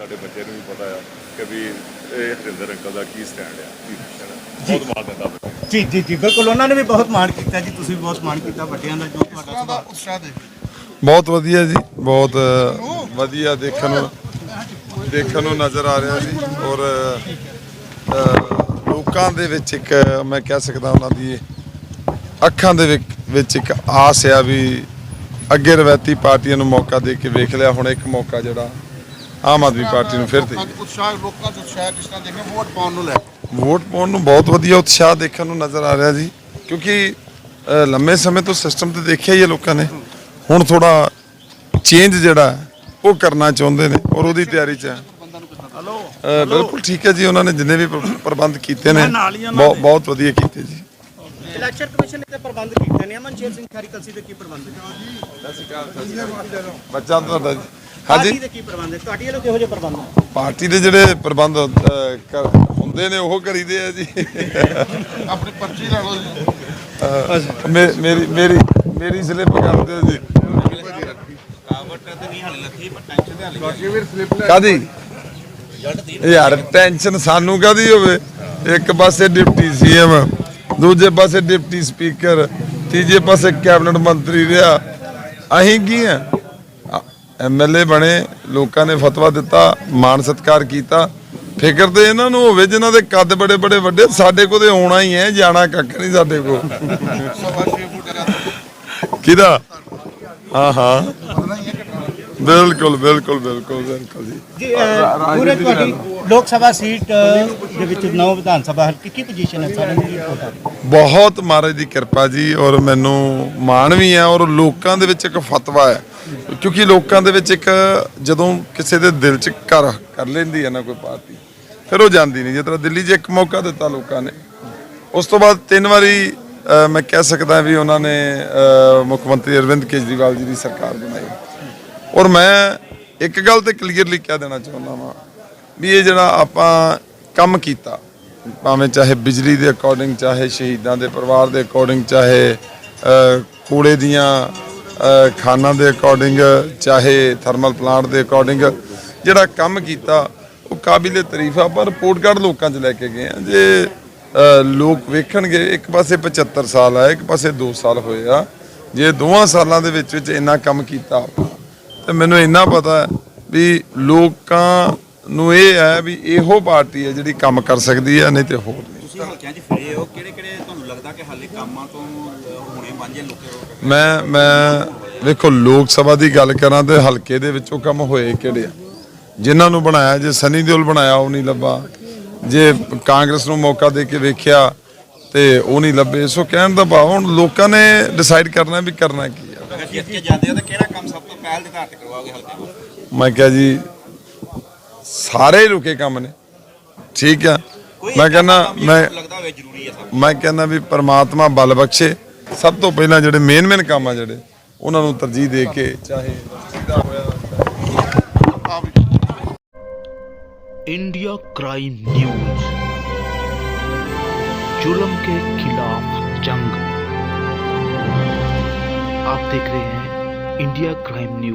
ਸਾਡੇ ਬੱਚੇ ਨੂੰ ਵੀ ਪਤਾ ਆ ਕਿ ਵੀ ਇਹ ਹਰਿੰਦਰ ਅੰਕਲ ਦਾ ਕੀ ਸਟੈਂਡ ਆ ਕੀ position ਆ। ਬਹੁਤ ਮਾਣ ਦਿੰਦਾ ਮੈਨੂੰ। ਜੀ ਜੀ ਜੀ ਬਿਲਕੁਲ ਉਹਨਾਂ ਨੇ ਵੀ ਬਹੁਤ ਮਾਣ ਕੀਤਾ ਜੀ ਤੁਸੀਂ ਵੀ ਬਹੁਤ ਮਾਣ ਕੀਤਾ ਵੱਡਿਆਂ ਦਾ ਜੋ ਤੁਹਾਡਾ ਸੁਭਾਅ ਉਤਸ਼ਾਹ ਦੇ। ਬਹੁਤ ਵਧੀਆ ਜੀ ਬਹੁਤ ਅ, ਵਧੀਆ ਦੇਖਣ ਨੂੰ ਦੇਖਣ ਨੂੰ ਨਜ਼ਰ ਆ ਰਿਹਾ ਜੀ ਔਰ ਅ, ਲੋਕਾਂ ਦੇ ਵਿੱਚ ਇੱਕ ਮੈਂ ਕਹਿ ਸਕਦਾ ਉਹਨਾਂ ਦੀ ਅੱਖਾਂ ਦੇ ਵਿੱਚ- ਵਿੱਚ ਇੱਕ ਆਸ ਆ ਵੀ ਅੱਗੇ ਰਵਾਇਤੀ ਪਾਰਟੀਆਂ ਨੂੰ ਮੌਕਾ ਦੇ ਕੇ ਵੇਖ ਲਿਆ ਹੁਣ ਇੱਕ ਮੌਕਾ ਜਿਹੜਾ ਆਮ ਆਦਮੀ ਪਾਰਟੀ ਨੂੰ ਫਿਰ ਦੇ ਅੱਜ ਉਤਸ਼ਾਹ ਲੋਕਾਂ ਦਾ ਉਤਸ਼ਾਹ ਕਿਸ ਤਰ੍ਹਾਂ ਦੇਖਣਾ ਵੋਟ ਪਾਉਣ ਨੂੰ ਲੈ। ਵੋਟ ਪਾਉਣ ਨੂੰ ਬਹੁਤ ਵਧੀਆ ਉਤਸ਼ਾਹ ਦੇਖਣ ਨੂੰ ਨਜ਼ਰ ਆ ਰਿਹਾ ਜੀ ਕਿਉਂਕਿ ਲੰਮੇ ਸਮੇਂ ਤੋਂ ਸਿਸਟਮ ਤੇ ਦੇਖਿਆ ਹੀ ਹੈ ਲੋਕਾਂ ਨੇ। ਹੁਣ ਥੋੜਾ ਚੇਂਜ ਜਿਹੜਾ ਉਹ ਕਰਨਾ ਚਾਹੁੰਦੇ ਨੇ ਔਰ ਉਹਦੀ ਤਿਆਰੀ 'ਚ ਹੈ। ਬਿਲਕੁਲ ਠੀਕ ਹੈ ਜੀ ਉਹਨਾਂ ਨੇ ਜਿੰਨੇ ਵੀ ਪ੍ਰ- ਪ੍ਰਬੰਧ ਕੀਤੇ ਨੇ ਬਹੁਤ ਵਧੀਆ ਕੀਤੇ ਜੀ। ਇਲੈਕਸ਼ਨ ਕਮਿਸ਼ਨ ਨੇ ਤੇ ਪ੍ਰਬੰਧ ਕੀਤੇ ਨੇ। ਅਮਨਸ਼ੇਰ ਸਿੰਘ ਖੈਰੀ ਕਲਸੀ ਦੇ ਕੀ ਪ੍ਰਬੰਧ ਬੱਚਾ ਤੁਹਾਡਾ ਜੀ। ਪਾਰਟੀ ਹਾਂਜੀ ਦੇ ਕੀ ਪ੍ਰਬੰਧ ਤੁਹਾਡੀ ਵੱਲੋਂ ਕਿਹੋ ਜਿਹੇ ਪ੍ਰਬੰਧ ਨੇ ਪਾਰਟੀ ਦੇ ਜਿਹੜੇ ਪ੍ਰਬੰਧ ਕਰ- ਹੁੰਦੇ ਨੇ ਉਹ ਕਰੀਦੇ ਆ ਜੀ। ਆਪਣੀ ਪਰਚੀ ਲੈ ਲਓ ਜੀ। ਮੇ- ਮੇਰੀ ਮੇਰੀ ਮੇਰੀ ਸਲਿੱਪ ਕਰ ਦਿਓ ਜੀ। ਕਾਦੀ ਯਾਰ ਟੈਨਸ਼ਨ ਸਾਨੂੰ ਕਾਦੀ ਹੋਵੇ? ਇੱਕ ਪਾਸੇ ਡਿਪਟੀ ਸੀਐਮ ਦੂਜੇ ਪਾਸੇ ਡਿਪਟੀ ਸਪੀਕਰ ਤੀਜੇ ਪਾਸੇ ਕੈਬਨਿਟ ਮੰਤਰੀ ਰਿਹਾ। ਅਸੀਂ ਕੀ ਆ? ਐਮਐਲਏ ਬਣੇ ਲੋਕਾਂ ਨੇ ਫਤਵਾ ਦਿੱਤਾ ਮਾਨ ਸਤਕਾਰ ਕੀਤਾ। ਫਿਕਰ ਤੇ ਇਹਨਾਂ ਨੂੰ ਹੋਵੇ ਜਿਨ੍ਹਾਂ ਦੇ ਕੱਦ ਬੜੇ ਬੜੇ ਵੱਡੇ ਸਾਡੇ ਕੋਲ ਤੇ ਆਉਣਾ ਹੀ ਹੈ ਜਾਣਾ ਕੱਖ ਨਹੀਂ ਸਾਡੇ ਕੋਲ। ਸਵਾ ਛੇ ਫੁੱਟ ਦਾ ਕਿਹਦਾ? ਹਾਂ ਹਾਂ। ਬਿਲਕੁਲ ਬਿਲਕੁਲ ਬਿਲਕੁਲ ਬਿਲਕੁਲ ਜੀ। ਪੂਰੇ ਤੁਹਾਡੀ ਲੋਕ ਸਭਾ ਸੀਟ ਦੇ ਵਿੱਚ ਨੌ ਵਿਧਾਨ ਸਭਾ ਹਲਕੇ ਕੀ ਪੋਜੀਸ਼ਨ ਹੈ? ਸਾਰੇ ਦੀ ਬਹੁਤ ਮਹਾਰਾਜ ਦੀ ਕਿਰਪਾ ਜੀ ਔਰ ਮੈਨੂੰ ਮਾਣ ਵੀ ਹੈ ਔਰ ਲੋਕਾਂ ਦੇ ਵਿੱਚ ਇੱਕ ਫਤਵਾ ਹੈ। ਕਿਉਂਕਿ ਲੋਕਾਂ ਦੇ ਵਿੱਚ ਇੱਕ ਜਦੋਂ ਕਿਸੇ ਦੇ ਦਿਲ 'ਚ ਘਰ ਕਰ ਲੈਂਦੀ ਹੈ ਨਾ ਕੋਈ ਪਾਰਟੀ ਫਿਰ ਉਹ ਜਾਂਦੀ ਨਹੀਂ। ਜਿਸ ਤਰ੍ਹਾਂ ਦਿੱਲੀ 'ਚ ਇੱਕ ਮੌਕਾ ਦਿੱਤਾ ਲੋਕਾਂ ਨੇ। ਉਸ ਤੋਂ ਬਾਅਦ ਤਿੰਨ ਵਾਰੀ ਮੈਂ ਕਹਿ ਸਕਦਾ ਵੀ ਉਹਨਾਂ ਨੇ ਮੁੱਖ ਮੰਤਰੀ ਅਰਵਿੰਦ ਕੇਜਰੀਵਾਲ ਜੀ ਦੀ ਸਰਕਾਰ ਬਣਾਈ। ਔਰ ਮੈਂ ਇੱਕ ਗੱਲ ਤੇ ਕਲੀਅਰਲੀ ਕਹਿ ਦੇਣਾ ਚਾਹੁੰਦਾ ਵਾਂ ਵੀ ਇਹ ਜਿਹੜਾ ਆਪਾਂ ਕੰਮ ਕੀਤਾ ਭਾਵੇਂ ਚਾਹੇ ਬਿਜਲੀ ਦੇ ਅਕੋਰਡਿੰਗ ਚਾਹੇ ਸ਼ਹੀਦਾਂ ਦੇ ਪਰਿਵਾਰ ਦੇ ਅਕੋਰਡਿੰਗ ਚਾਹੇ ਅ, ਕੂੜੇ ਦੀਆਂ ਖਾਨਾ ਦੇ ਅਕੋਰਡਿੰਗ ਚਾਹੇ ਥਰਮਲ ਪਲਾਂਟ ਦੇ ਅਕੋਰਡਿੰਗ ਜਿਹੜਾ ਕੰਮ ਕੀਤਾ, ਉਹ ਕਾਬਿਲੇ ਤਾਰੀਫ ਆ, ਪਰ ਰਿਪੋਰਟ ਕਾਰਡ ਲੋਕਾਂ 'ਚ ਲੈ ਕੇ ਗਏ ਆ। ਜੇ ਲੋਕ ਵੇਖਣਗੇ, ਇੱਕ ਪਾਸੇ 75 ਸਾਲ ਆ, ਇੱਕ ਪਾਸੇ 2 ਸਾਲ ਹੋਏ ਆ। ਜੇ ਦੋਵਾਂ ਸਾਲਾਂ ਦੇ ਵਿੱਚ ਵਿੱਚ ਇੰਨਾ ਕੰਮ ਕੀਤਾ ਆਪਾਂ, ਤੇ ਮੈਨੂੰ ਇੰਨਾ ਪਤਾ ਵੀ ਲੋਕਾਂ ਨੂੰ ਇਹ ਹੈ ਵੀ ਇਹੋ ਪਾਰਟੀ ਹੈ ਜਿਹੜੀ ਕੰਮ ਕਰ ਸਕਦੀ ਹੈ, ਨਹੀਂ ਤੇ ਹੋਰ ਨਹੀਂ। ਤੁਸੀਂ ਹਲਕਿਆਂ 'ਚ ਫਿਰੇ ਹੋ ਕਿਹੜੇ ਕਿਹੜੇ ਤੁਹਾਨੂੰ ਲੱਗਦਾ ਕਿ ਹਾਲੇ ਕੰਮਾਂ ਤੋਂ ਅਹ, ਹੋਣੇ ਵਾਂਝੇ ਲੋਕੇ? ਮੈਂ ਮੈਂ ਵੇਖੋ ਲੋਕ ਸਭਾ ਦੀ ਗੱਲ ਕਰਾਂ ਤੇ ਹਲਕੇ ਦੇ ਵਿੱਚੋਂ ਕੰਮ ਹੋਏ ਕਿਹੜੇ ਆ? ਜਿਨ੍ਹਾਂ ਨੂੰ ਬਣਾਇਆ ਜੇ ਸਨੀ ਦਿਓਲ ਬਣਾਇਆ ਉਹ ਨਹੀਂ ਲੱਭਾ। ਜੇ ਕਾਂਗਰਸ ਨੂੰ ਮੌਕਾ ਦੇ ਕੇ ਵੇਖਿਆ ਤੇ ਉਹ ਨਹੀਂ ਲੱਭੇ। ਸੋ ਕਹਿਣ ਦਾ ਭਾਵ ਹੁਣ ਲੋਕਾਂ ਨੇ ਡਿਸਾਈਡ ਕਰਨਾ ਵੀ ਕਰਨਾ ਕੀ ਆ। ਅਗਰ ਜਿੱਤ ਕੇ ਜਾਂਦੇ ਹੋ ਤਾਂ ਕਿਹੜਾ ਕੰਮ ਸਭ ਤੋਂ ਪਹਿਲ ਦੇ ਆਧਾਰ ਤੇ ਕਰਵਾਓਗੇ ਹਲਕੇ ਨੂੰ? ਮੈਂ ਕਿਹਾ ਜੀ ਸਾਰੇ ਰੁਕੇ ਕੰਮ ਨੇ। ਠੀਕ ਆ। ਮੈਂ ਕਹਿੰਦਾ ਕੰਮ ਮੈਂ ਤੁਹਾਨੂੰ ਲੱਗਦਾ ਹੋਵੇ ਜ਼ਰੂਰੀ ਹੈ ਸਭ ਮੈਂ ਕਹਿੰਦਾ ਵੀ ਪ੍ਰਮਾਤਮਾ ਬਲ ਬਖਸ਼ੇ ਸਭ ਤੋਂ ਪਹਿਲਾਂ ਜਿਹੜੇ ਮੇਨ ਮੇਨ ਕੰਮ ਆ ਜਿਹੜੇ ਉਹਨਾਂ ਨੂੰ ਤਰਜੀਹ ਦੇ ਕੇ ਚਾਹੇ ਸਿੱਧਾ ਹੋਇਆ इंडिया क्राइम न्यूज जुल्म के खिलाफ जंग आप देख रहे हैं इंडिया क्राइम न्यूज